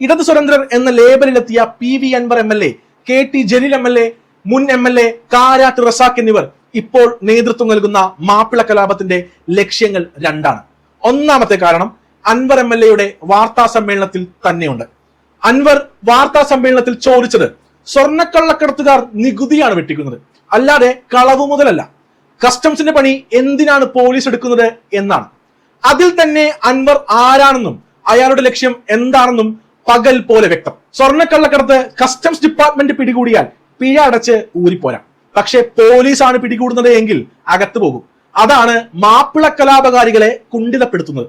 ഇടതു സുരേന്ദ്രൻ എന്ന ലേബലിലെത്തിയ P V Anvar M L A K T Jaleel M L A മുൻ M L A Karat Razak എന്നിവർ ഇപ്പോൾ നേതൃത്വം നൽകുന്ന മാപ്പിള കലാപത്തിന്റെ ലക്ഷ്യങ്ങൾ രണ്ടാണ്. ഒന്നാമത്തെ കാരണം അൻവർ എം എൽ എയുടെ വാർത്താ സമ്മേളനത്തിൽ തന്നെയുണ്ട്. അൻവർ വാർത്താ സമ്മേളനത്തിൽ ചോദിച്ചത് സ്വർണക്കള്ളക്കടത്തുകാർ നികുതിയാണ് വെട്ടിക്കുന്നത്. അല്ലാതെ കളവ് മുതലല്ല. കസ്റ്റംസിന്റെ പണി എന്തിനാണ് പോലീസ് എടുക്കുന്നത് എന്നാണ്. അതിൽ തന്നെ അൻവർ ആരാണെന്നും അയാളുടെ ലക്ഷ്യം എന്താണെന്നും പകൽ പോലെ വ്യക്തം. സ്വർണക്കള്ളക്കടത്ത് കസ്റ്റംസ് ഡിപ്പാർട്ട്മെന്റ് പിടികൂടിയാൽ പിഴ അടച്ച് ഊരിപ്പോരാം. പക്ഷേ പോലീസാണ് പിടികൂടുന്നത് എങ്കിൽ അകത്തു പോകും. അതാണ് മാപ്പിള കലാപകാരികളെ കുണ്ഠിതപ്പെടുത്തുന്നത്.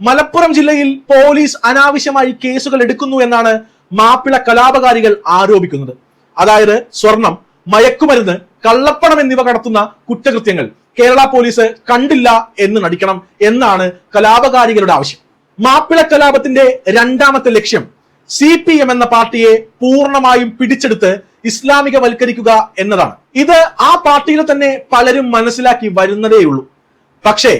മലപ്പുറം ജില്ലയിൽ പോലീസ് അനാവശ്യമായി കേസുകൾ എടുക്കുന്നു എന്നാണ് മാപ്പിള കലാപകാരികൾ ആരോപിക്കുന്നത്. അതായത് സ്വർണം മയക്കുമരുന്ന് കള്ളപ്പണം എന്നിവ കടത്തുന്ന കുറ്റകൃത്യങ്ങൾ കേരള പോലീസ് കണ്ടില്ല എന്ന് നടിക്കണം എന്നാണ് കലാപകാരികളുടെ ആവശ്യം. മാപ്പിള കലാപത്തിന്റെ രണ്ടാമത്തെ ലക്ഷ്യം സി പി എം എന്ന പാർട്ടിയെ പൂർണമായും പിടിച്ചെടുത്ത് ഇസ്ലാമികവൽക്കരിക്കുക എന്നതാണ്. ഇത് ആ പാർട്ടിയിൽ തന്നെ പലരും മനസ്സിലാക്കി വരുന്നതേയുള്ളൂ. പക്ഷേ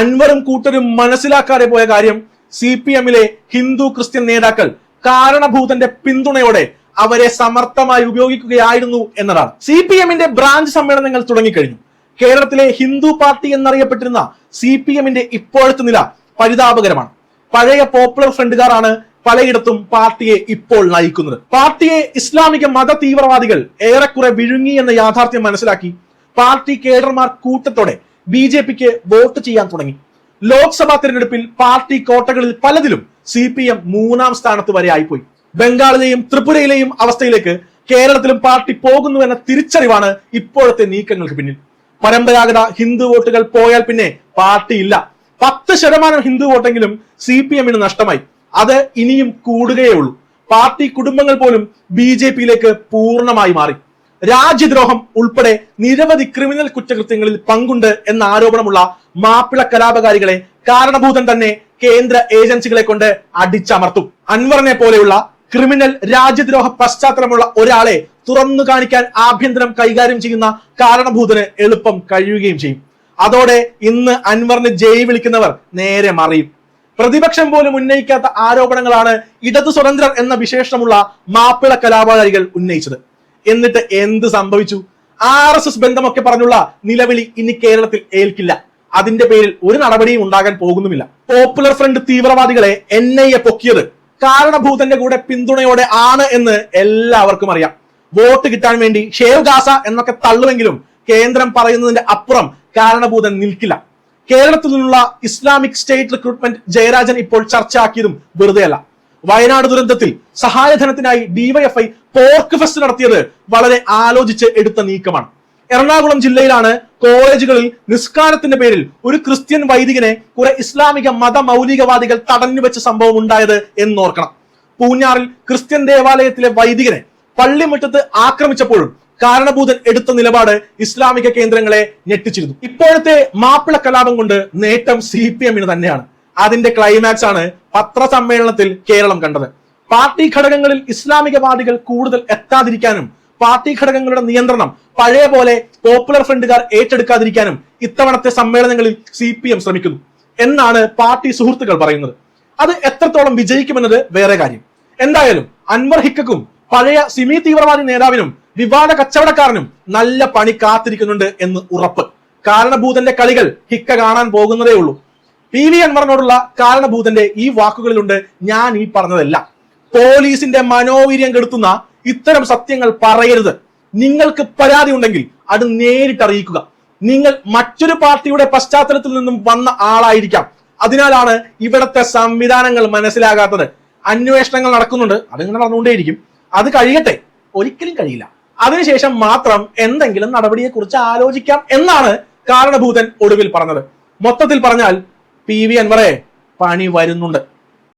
അൻവറും കൂട്ടരും മനസ്സിലാക്കാതെ പോയ കാര്യം സി പി എമ്മിലെ ഹിന്ദു ക്രിസ്ത്യൻ നേതാക്കൾ കാരണഭൂതന്റെ പിന്തുണയോടെ അവരെ സമർത്ഥമായി ഉപയോഗിക്കുകയായിരുന്നു എന്നതാണ്. സി പി എമ്മിന്റെ ബ്രാഞ്ച് സമ്മേളനങ്ങൾ തുടങ്ങിക്കഴിഞ്ഞു. കേരളത്തിലെ ഹിന്ദു പാർട്ടി എന്നറിയപ്പെട്ടിരുന്ന സി പി എമ്മിന്റെ ഇപ്പോഴത്തെ നില പരിതാപകരമാണ്. പഴയ പോപ്പുലർ ഫ്രണ്ടുകാരാണ് പലയിടത്തും പാർട്ടിയെ ഇപ്പോൾ നയിക്കുന്നത്. പാർട്ടിയെ ഇസ്ലാമിക മത തീവ്രവാദികൾ ഏറെക്കുറെ വിഴുങ്ങി എന്ന യാഥാർത്ഥ്യം മനസ്സിലാക്കി പാർട്ടി കേഡർമാർ കൂട്ടത്തോടെ ബി ജെ പിക്ക് വോട്ട് ചെയ്യാൻ തുടങ്ങി. ലോക്സഭാ തിരഞ്ഞെടുപ്പിൽ പാർട്ടി കോട്ടകളിൽ പലതിലും സി പി എം മൂന്നാം സ്ഥാനത്ത് വരെ ആയിപ്പോയി. ബംഗാളിലെയും ത്രിപുരയിലെയും അവസ്ഥയിലേക്ക് കേരളത്തിലും പാർട്ടി പോകുന്നു എന്ന തിരിച്ചറിവാണ് ഇപ്പോഴത്തെ നീക്കങ്ങൾക്ക് പിന്നിൽ. പരമ്പരാഗത ഹിന്ദു വോട്ടുകൾ പോയാൽ പിന്നെ പാർട്ടി ഇല്ല. പത്ത് ശതമാനം ഹിന്ദു വോട്ടെങ്കിലും സി പി എമ്മിന് നഷ്ടമായി. അത് ഇനിയും കൂടുകയേ ഉള്ളൂ. പാർട്ടി കുടുംബങ്ങൾ പോലും ബി ജെ പിയിലേക്ക് പൂർണമായി മാറി. രാജ്യദ്രോഹം ഉൾപ്പെടെ നിരവധി ക്രിമിനൽ കുറ്റകൃത്യങ്ങളിൽ പങ്കുണ്ട് എന്ന ആരോപണമുള്ള മാപ്പിള കലാപകാരികളെ കാരണഭൂതൻ തന്നെ കേന്ദ്ര ഏജൻസികളെ കൊണ്ട് അടിച്ചമർത്തും. അൻവറിനെ പോലെയുള്ള ക്രിമിനൽ രാജ്യദ്രോഹ പശ്ചാത്തലമുള്ള ഒരാളെ തുറന്നു കാണിക്കാൻ ആഭ്യന്തരം കൈകാര്യം ചെയ്യുന്ന കാരണഭൂതന് എളുപ്പം കഴിയുകയും ചെയ്യും. അതോടെ ഇന്ന് അൻവറിന് ജയ് വിളിക്കുന്നവർ നേരെ മറിയും. പ്രതിപക്ഷം പോലും ഉന്നയിക്കാത്ത ആരോപണങ്ങളാണ് ഇടതു സ്വതന്ത്രർ എന്ന വിശേഷമുള്ള മാപ്പിള കലാപകാരികൾ ഉന്നയിച്ചത്. എന്നിട്ട് എന്ത് സംഭവിച്ചു? ആർ എസ് എസ് ബന്ധമൊക്കെ പറഞ്ഞുള്ള നിലവിളി ഇനി കേരളത്തിൽ ഏൽക്കില്ല. അതിന്റെ പേരിൽ ഒരു നടപടിയും ഉണ്ടാകാൻ പോകുന്നുമില്ല. പോപ്പുലർ ഫ്രണ്ട് തീവ്രവാദികളെ എൻ ഐ എ പൊക്കിയത് കാരണഭൂതന്റെ കൂടെ പിന്തുണയോടെ ആണ് എന്ന് എല്ലാവർക്കും അറിയാം. വോട്ട് കിട്ടാൻ വേണ്ടി ഷേവ് ഗാസ എന്നൊക്കെ തള്ളുമെങ്കിലും കേന്ദ്രം പറയുന്നതിന്റെ അപ്പുറം കാരണഭൂതൻ നിൽക്കില്ല. കേരളത്തിൽ നിന്നുള്ള ഇസ്ലാമിക് സ്റ്റേറ്റ് റിക്രൂട്ട്മെന്റ് ജയരാജൻ ഇപ്പോൾ ചർച്ചയാക്കിയതും വെറുതെയല്ല. വയനാട് ദുരന്തത്തിൽ സഹായധനത്തിനായി ഡിവൈഎഫ്ഐ പോർക്ക് ഫെസ്റ്റ് നടത്തിയത് വളരെ ആലോചിച്ച് എടുത്ത നീക്കമാണ്. എറണാകുളം ജില്ലയിലാണ് കോളേജുകളിൽ നിസ്കാരത്തിന്റെ പേരിൽ ഒരു ക്രിസ്ത്യൻ വൈദികനെ കുറെ ഇസ്ലാമിക മത മൗലികവാദികൾ തടഞ്ഞു വെച്ച സംഭവം ഉണ്ടായത് എന്നോർക്കണം. പൂഞ്ഞാറിൽ ക്രിസ്ത്യൻ ദേവാലയത്തിലെ വൈദികനെ പള്ളിമുറ്റത്ത് ആക്രമിച്ചപ്പോഴും കാരണഭൂതൻ എടുത്ത നിലപാട് ഇസ്ലാമിക കേന്ദ്രങ്ങളെ ഞെട്ടിച്ചിരുന്നു. ഇപ്പോഴത്തെ മാപ്പിള കലാപം കൊണ്ട് നേട്ടം സി പി എമ്മിന് തന്നെയാണ്. അതിന്റെ ക്ലൈമാക്സ് ആണ് പത്രസമ്മേളനത്തിൽ കേരളം കണ്ടത്. പാർട്ടി ഘടകങ്ങളിൽ ഇസ്ലാമിക ഇസ്ലാമികവാദികൾ കൂടുതൽ എത്താതിരിക്കാനും പാർട്ടി ഘടകങ്ങളുടെ നിയന്ത്രണം പഴയ പോലെ പോപ്പുലർ ഫ്രണ്ടുകാർ ഏറ്റെടുക്കാതിരിക്കാനും ഇത്തവണത്തെ സമ്മേളനങ്ങളിൽ സി പി എം ശ്രമിക്കുന്നു. എന്നാണ് പാർട്ടി സുഹൃത്തുക്കൾ പറയുന്നത്. അത് എത്രത്തോളം വിജയിക്കുമെന്നത് വേറെ കാര്യം. എന്തായാലും അൻവർ ഹിക്കും പഴയ സിമി തീവ്രവാദി നേതാവിനും വിവാദ കച്ചവടക്കാരനും നല്ല പണി കാത്തിരിക്കുന്നുണ്ട് എന്ന് ഉറപ്പ്. കാരണഭൂതന്റെ കളികൾ ഹിക്ക കാണാൻ പോകുന്നതേ ഉള്ളൂ. പി വി അൻവറിനോടുള്ള കാരണഭൂതന്റെ ഈ വാക്കുകളിലുണ്ട് ഞാൻ ഈ പറഞ്ഞതല്ല. പോലീസിന്റെ മനോവീര്യം കെടുത്തുന്ന ഇത്തരം സത്യങ്ങൾ പറയരുത്. നിങ്ങൾക്ക് പരാതി ഉണ്ടെങ്കിൽ അത് നേരിട്ട് അറിയിക്കുക. നിങ്ങൾ മറ്റൊരു പാർട്ടിയുടെ പശ്ചാത്തലത്തിൽ നിന്നും വന്ന ആളായിരിക്കാം. അതിനാലാണ് ഇവിടത്തെ സംവിധാനങ്ങൾ മനസ്സിലാകാത്തത്. അന്വേഷണങ്ങൾ നടക്കുന്നുണ്ട്. അതിങ്ങനെ നടന്നുകൊണ്ടേയിരിക്കും. അത് കഴിയട്ടെ. ഒരിക്കലും കഴിയില്ല. അതിനുശേഷം മാത്രം എന്തെങ്കിലും നടപടിയെക്കുറിച്ച് ആലോചിക്കാം എന്നാണ് കാരണഭൂതൻ ഒടുവിൽ പറഞ്ഞത്. മൊത്തത്തിൽ പറഞ്ഞാൽ പി വി അൻവറെ പണി വരുന്നുണ്ട്.